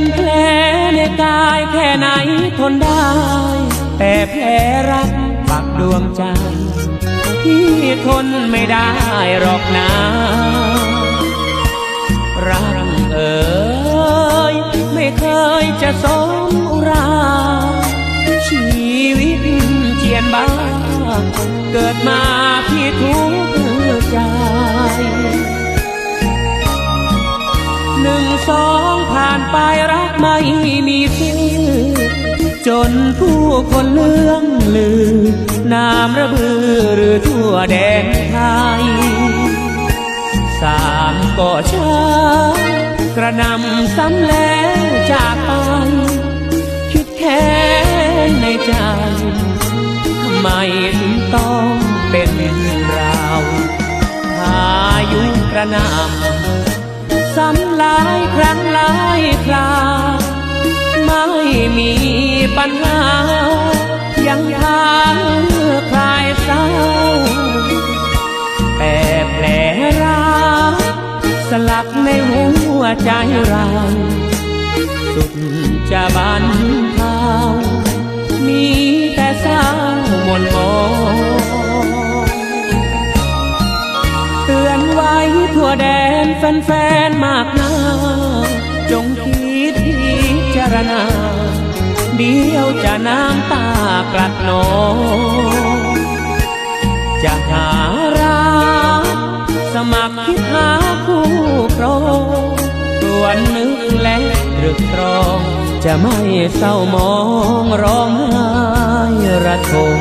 เป็นแผลในกายแค่ไหนทนได้ แต่แผลรักปักดวงใจ ที่ทนไม่ได้หรอกนะรักเอ๋ยไม่เคยจะสมอุรา ชีวิตเจียนบ้าเกิดมาพี่ทุีชื่อจนผู้คนเลื่องลือนามระบือหรือทั่วแดนไทย สามก็ช้ากระนำซ้ำแล้วจากไป คิดแค้นในใจทำไมถึงต้องเป็นเราพายุกระนำซ้ำหลายครั้งหลายครา ม่มีปัญหา ยังทางคลายเศร้า แต่แผลรักสลักในหัวใจเรา สุดจะบันเทามีแต่เศร้ามนมองเตือนไว้ทั่วแดนแฟนๆมากนาจงคิดารณา เดียวจะน้ำตากลัดหนองจะหารักสมัครคิดหาคู่ครองส่วนนึกและตรึกตรอง จะไม่เศร้ามองร้องไห้ระทม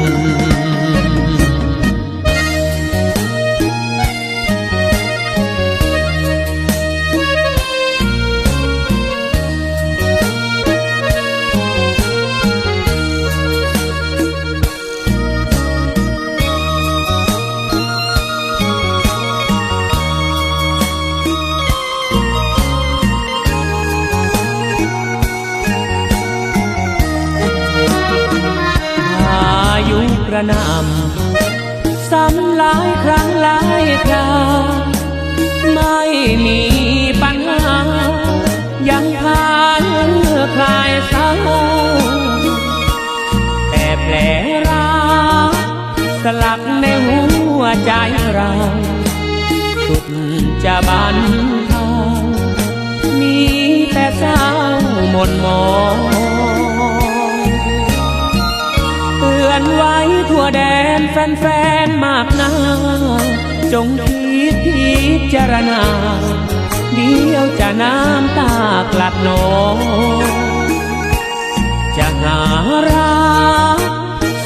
ยุกระหนำซ้ำหลายครั้งหลายคราไม่มีปัญหา ยังพานคลายเศร้าแต่แผลรักสลักในหัวใจเราสุดจะบันทามีแต่เศร้าหมนหมอง แดนแฟนๆมากนาจงคิดพิจารณา เดียวจะน้ำตากลัดหนองจะหารัก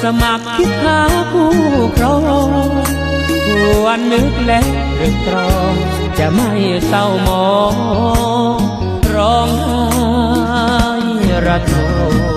สมัครคิดหาคู่ครองควรนึกและรึกตรอง จะไม่เศร้ามอง ร้องไห้ระทม